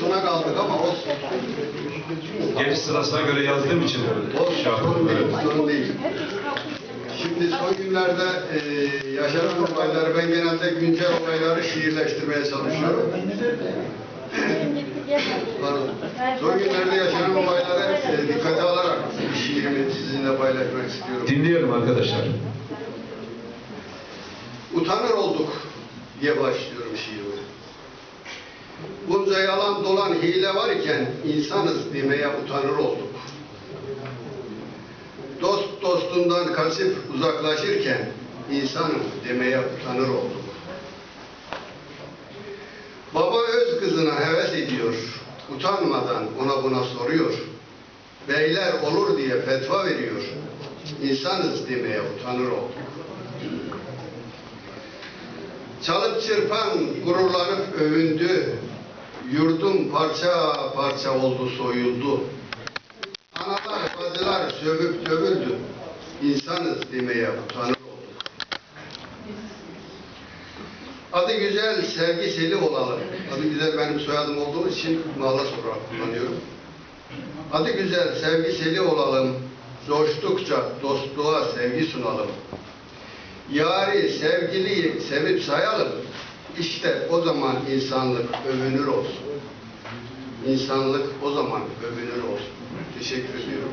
sona kaldık ama olsun. Geliş sırasına göre yazdığım için Olsun, şey sorun değil, böyle. sorun değil. Şimdi son günlerde e, yaşanan olayları, ben genelde güncel olayları şiirleştirmeye çalışıyorum. Pardon. Son günlerde yaşanan olayları e, dikkate alarak şiirimi sizinle paylaşmak istiyorum. Dinliyorum arkadaşlar. Utanır olduk diye başlıyorum şiirime. Bunca yalan dolan hile var insanız demeye utanır olduk. Dost dostundan kaçıp uzaklaşırken insanım demeye utanır olduk. Baba öz kızına heves ediyor, utanmadan ona buna soruyor. Beyler olur diye fetva veriyor, insanız demeye utanır olduk. Çalıp çırpan gururlanıp övündü. Yurdum parça parça oldu soyuldu. Analar bacılar sövüp dövüldü. İnsanız demeye utanır olduk. Adı güzel sevgiseli olalım. Adı güzel benim soyadım olduğu için Mahlas olarak kullanıyorum. Adı güzel sevgiseli olalım. Coştukça dostluğa sevgi sunalım. Yari, sevgiliyi sevip sayalım. İşte o zaman insanlık övünür olsun. İnsanlık o zaman övünür olsun. Teşekkür ediyorum.